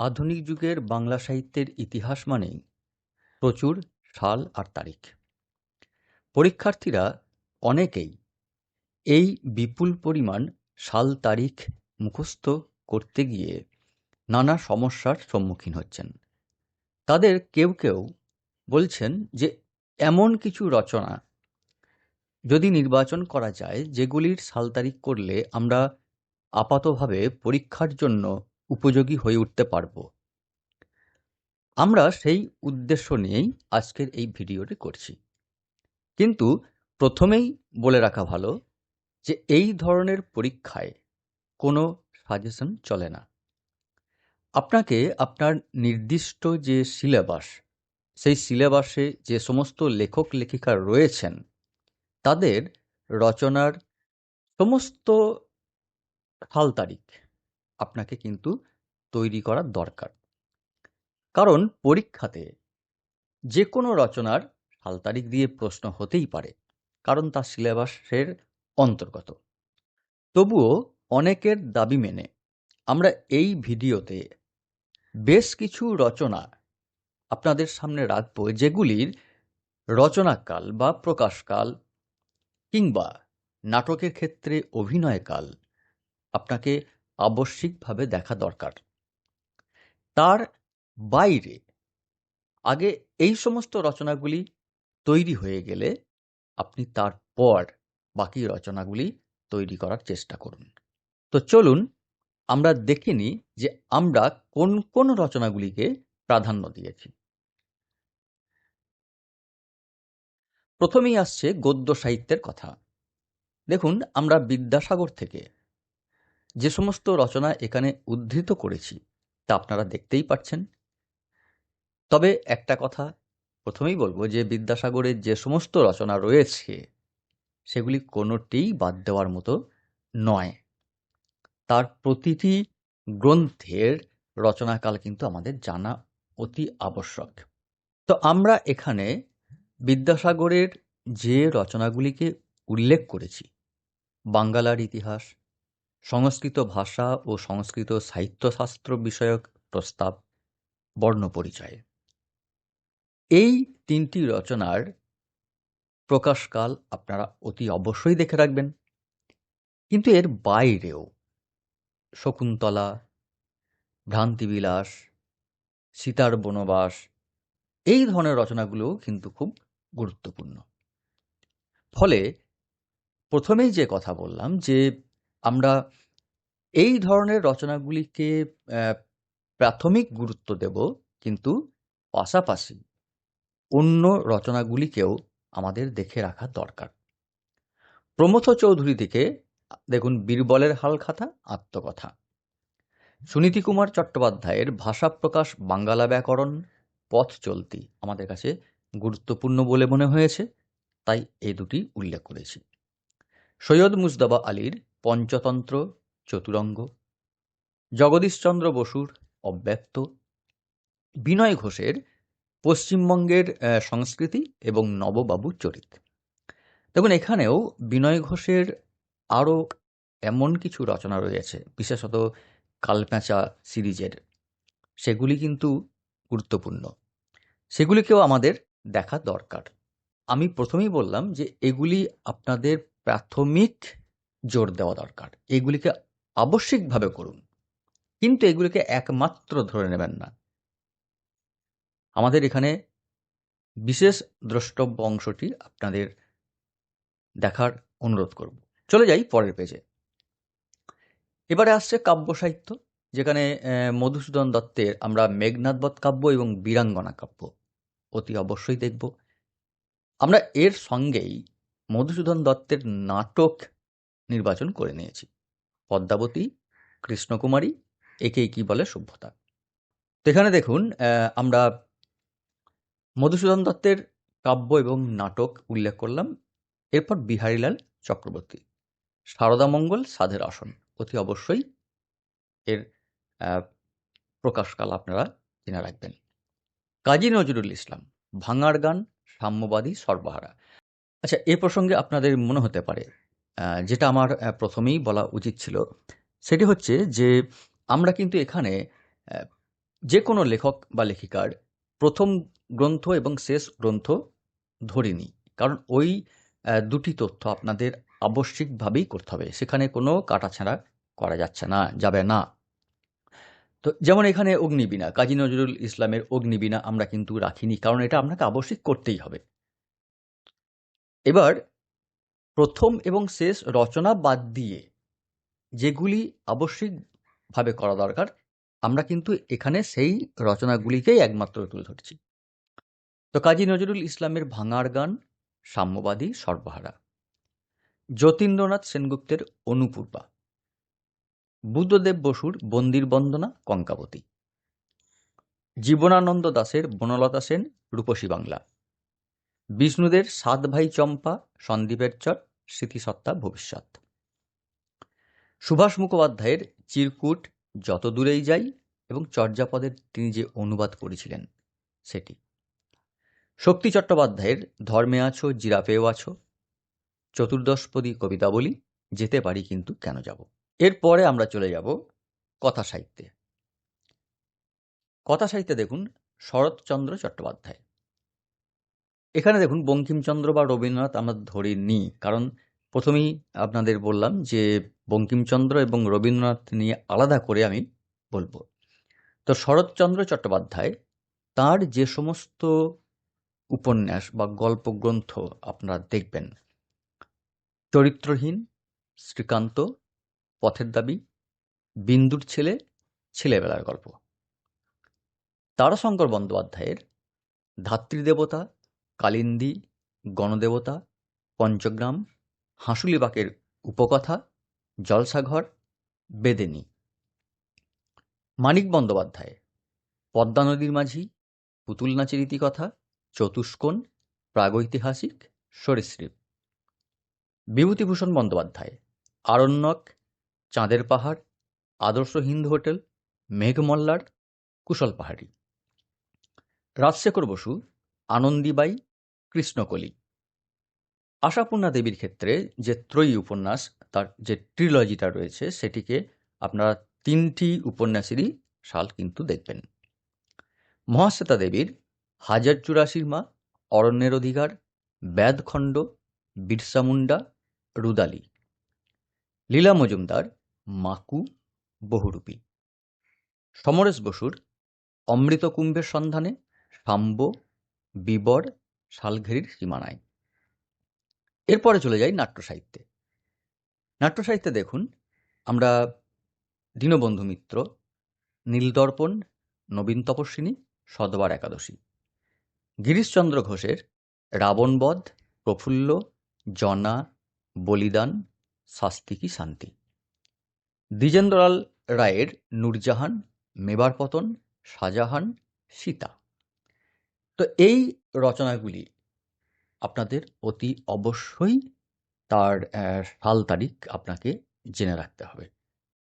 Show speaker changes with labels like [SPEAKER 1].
[SPEAKER 1] আধুনিক যুগের বাংলা সাহিত্যের ইতিহাস মানেই প্রচুর সাল আর তারিখ। পরীক্ষার্থীরা অনেকেই এই বিপুল পরিমাণ সাল তারিখ মুখস্থ করতে গিয়ে নানা সমস্যার সম্মুখীন হচ্ছেন। তাদের কেউ কেউ বলছেন যে এমন কিছু রচনা যদি নির্বাচন করা যায়, যেগুলির সাল তারিখ করলে আমরা আপাতভাবে পরীক্ষার জন্য উপযোগী হয়ে উঠতে পারব। আমরা সেই উদ্দেশ্য নিয়েই আজকের এই ভিডিওটি করছি। কিন্তু প্রথমেই বলে রাখা ভালো যে এই ধরনের পরীক্ষায় কোনো সাজেশন চলে না। আপনাকে আপনার নির্দিষ্ট যে সিলেবাস সেই সিলেবাসে যে সমস্ত লেখক লেখিকা রয়েছেন, তাদের রচনার সমস্ত সাল তারিখ আপনাকে কিন্তু তৈরি করার দরকার। কারণ পরীক্ষাতে যে কোনো রচনার সাল তারিখ দিয়ে প্রশ্ন হতেই পারে, কারণ তা সিলেবাসের অন্তর্গত। তবুও অনেকের দাবি মেনে আমরা এই ভিডিওতে বেশ কিছু রচনা আপনাদের সামনে রাখব যেগুলির রচনাকাল বা প্রকাশকাল কিংবা নাটকের ক্ষেত্রে অভিনয়কাল আপনাকে আবশ্যিকভাবে দেখা দরকার। তার বাইরে আগে এই সমস্ত রচনাগুলি তৈরি হয়ে গেলে আপনি তারপর বাকি রচনাগুলি তৈরি করার চেষ্টা করুন। তো চলুন আমরা দেখে নিই যে আমরা কোন কোন রচনাগুলিকে প্রাধান্য দিয়েছি। প্রথমেই আসছে গদ্য সাহিত্যের কথা। দেখুন, আমরা বিদ্যাসাগর থেকে যে সমস্ত রচনা এখানে উদ্ধৃত করেছি, তা আপনারা দেখতেই পাচ্ছেন। তবে একটা কথা প্রথমেই বলব যে, বিদ্যাসাগরের যে সমস্ত রচনা রয়েছে, সেগুলি কোনোটিই বাদ দেওয়ার মতো নয়। তার প্রতিটি গ্রন্থের রচনাকাল কিন্তু আমাদের জানা অতি আবশ্যক। তো আমরা এখানে বিদ্যাসাগরের যে রচনাগুলিকে উল্লেখ করেছি, বাঙ্গালার ইতিহাস সংস্কৃত ভাষা ও সংস্কৃত সাহিত্যশাস্ত্র বিষয়ক প্রস্তাব বর্ণপরিচয় এই তিনটি রচনার প্রকাশকাল আপনারা অতি অবশ্যই দেখে রাখবেন। কিন্তু এর বাইরেও শকুন্তলা, ভ্রান্তিবিলাস, সীতার বনবাস, এই ধরনের রচনাগুলোও কিন্তু খুব গুরুত্বপূর্ণ। ফলে প্রথমেই যে কথা বললাম যে আমরা এই ধরনের রচনাগুলিকে প্রাথমিক গুরুত্ব দেব, কিন্তু পাশাপাশি অন্য রচনাগুলিকেও আমাদের দেখে রাখা দরকার। প্রমথ চৌধুরী থেকে দেখুন, বীরবলের হালখাতা, আত্মকথা। সুনীতি কুমার চট্টোপাধ্যায়ের ভাষা প্রকাশ বাঙ্গালা ব্যাকরণ, পথ চলতি আমাদের কাছে গুরুত্বপূর্ণ বলে মনে হয়েছে, তাই এই দুটি উল্লেখ করেছি। সৈয়দ মুজদাবা আলীর পঞ্চতন্ত্র, চতুরঙ্গ, জগদীশচন্দ্র বসুর অব্যক্ত, বিনয় ঘোষের পশ্চিমবঙ্গের সংস্কৃতি এবং নববাবুর চরিত। দেখুন, এখানেও বিনয় ঘোষের আরও এমন কিছু রচনা রয়েছে, বিশেষত কালপ্যাঁচা সিরিজের। সেগুলি কিন্তু গুরুত্বপূর্ণ। সেগুলিকেও আমাদের দেখা দরকার। আমি প্রথমেই বললাম যে এগুলি আপনাদের প্রাথমিক জোর দেওয়া দরকার। এগুলিকে আবশ্যিকভাবে করুন। কিন্তু এগুলিকে একমাত্র ধরে নেবেন না। আমাদের এখানে বিশেষ দ্রষ্টব্য অংশটি আপনাদের দেখার অনুরোধ করব। চলে যাই পরের পেজে এবারে আসছে কাব্য সাহিত্য, যেখানে মধুসূদন দত্তের আমরা মেঘনাথবধ কাব্য এবং বীরাঙ্গনা কাব্য অতি অবশ্যই দেখব। আমরা এর সঙ্গেই মধুসূদন দত্তের নাটক নির্বাচন করে নিয়েছি। পদ্মাবতী, কৃষ্ণকুমারী, একেই কি বলে সভ্যতা। এখানে দেখুন আমরা মধুসূদন দত্তের কাব্য এবং নাটক উল্লেখ করলাম, এরপর বিহারীলাল চক্রবর্তী। সারদামঙ্গল সাধের আসন, অতি অবশ্যই এর প্রকাশকাল আপনারা জেনে রাখবেন। কাজী নজরুল ইসলাম, ভাঙার গান, সাম্যবাদী সর্বহারা। আচ্ছা এ প্রসঙ্গে আপনাদের মনে হতে পারে যেটা আমার প্রথমেই বলা উচিত ছিল, সেটি হচ্ছে যে আমরা কিন্তু এখানে যে কোনো লেখক বা লেখিকার প্রথম গ্রন্থ এবং শেষ গ্রন্থ ধরিনি। কারণ ওই দুটি তথ্য আপনাদের আবশ্যিকভাবেই করতে হবে। সেখানে কোনো কাটাছাড়া করা যাচ্ছে না, যাবে না। তো যেমন এখানে অগ্নিবীণা, কাজী নজরুল ইসলামের অগ্নিবীণা আমরা কিন্তু রাখিনি, কারণ এটা আপনাকে আবশ্যিক করতেই হবে। এবার প্রথম এবং শেষ রচনা বাদ দিয়ে যেগুলি আবশ্যিকভাবে করা দরকার, আমরা কিন্তু এখানে সেই রচনাগুলিকেই একমাত্র তুলে ধরছি। তো কাজী নজরুল ইসলামের ভাঙার গান, সাম্যবাদী সর্বহারা। যতীন্দ্রনাথ সেনগুপ্তের অনুপূর্বা। বুদ্ধদেব বসুর বন্দির বন্দনা, কঙ্কাবতী। জীবনানন্দ দাশের বনলতা সেন, রূপসী বাংলা। বিষ্ণুদের সাত ভাই চম্পা, সন্দীপের চর স্মৃতিসত্তা ভবিষ্যৎ। সুভাষ মুখোপাধ্যায়ের চিরকুট যত দূরেই যাই এবং চর্যাপদের তিনি যে অনুবাদ করেছিলেন, সেটি। শক্তি চট্টোপাধ্যায়ের ধর্মে আছো, জিরাফেও আছো, চতুর্দশপদী কবিতাবলী যেতে পারি কিন্তু কেন যাব? এরপরে আমরা চলে যাব কথা সাহিত্যে। কথা সাহিত্যে দেখুন শরৎচন্দ্র চট্টোপাধ্যায়। এখানে দেখুন, বঙ্কিমচন্দ্র বা রবীন্দ্রনাথ আমরা ধরে নিই কারণ প্রথমেই আপনাদের বললাম যে, বঙ্কিমচন্দ্র এবং রবীন্দ্রনাথ নিয়ে আলাদা করে আমি বলব। তো শরৎচন্দ্র চট্টোপাধ্যায়, তার যে সমস্ত উপন্যাস বা গল্প গ্রন্থ আপনারা দেখবেন, চরিত্রহীন, শ্রীকান্ত, পথের দাবি, বিন্দুর ছেলে, ছেলেবেলার গল্প। তারাশঙ্কর বন্দ্যোপাধ্যায়ের ধাত্রীদেবতা কালিন্দী, গণদেবতা, পঞ্চগ্রাম, হাঁসুলিবাকের উপকথা, জলসাঘর, বেদেনি। মানিক বন্দ্যোপাধ্যায়, পদ্মা নদীর মাঝি, পুতুল নাচের ইতিকথা, চতুষ্কোণ, প্রাগৈতিহাসিক, সরীসৃপ। বিভূতিভূষণ বন্দ্যোপাধ্যায়, আরণ্যক, চাঁদের পাহাড়, আদর্শ হিন্দু হোটেল, মেঘমল্লার কুশল পাহাড়ি। রাজশেখর বসু, আনন্দীবাই কৃষ্ণকলি। আশাপূর্ণা দেবীর ক্ষেত্রে যে ত্রয়ী উপন্যাস, তার যে ট্রিলজিটা রয়েছে, সেটিকে আপনারা তিনটি উপন্যাসেরই সাল কিন্তু দেখবেন। মহাশ্বেতা দেবীর হাজার চুরাশির মা, অরণ্যের অধিকার ব্যাদখণ্ড বিরসা মুন্ডা রুদালি। লীলা মজুমদার, মাকু, বহুরূপী। সমরেশ বসুর অমৃত কুম্ভের সন্ধানে সাম্ব বিবর শালঘেরির সীমানায়। এরপরে চলে যাই নাট্য সাহিত্যে নাট্য সাহিত্যে দেখুন, আমরা দীনবন্ধু মিত্র, নীলদর্পণ, নবীন তপস্বিনী, সদবার একাদশী, গিরিশচন্দ্র ঘোষের রাবণবধ, প্রফুল্ল, জনা, বলিদান শাস্তিকি শান্তি। দ্বিজেন্দ্রলাল রায়ের নূরজাহান, মেবার পতন, শাহজাহান, সীতা। তো এই রচনাগুলি আপনাদের অতি অবশ্যই তার সাল তারিখ আপনাকে জেনে রাখতে হবে।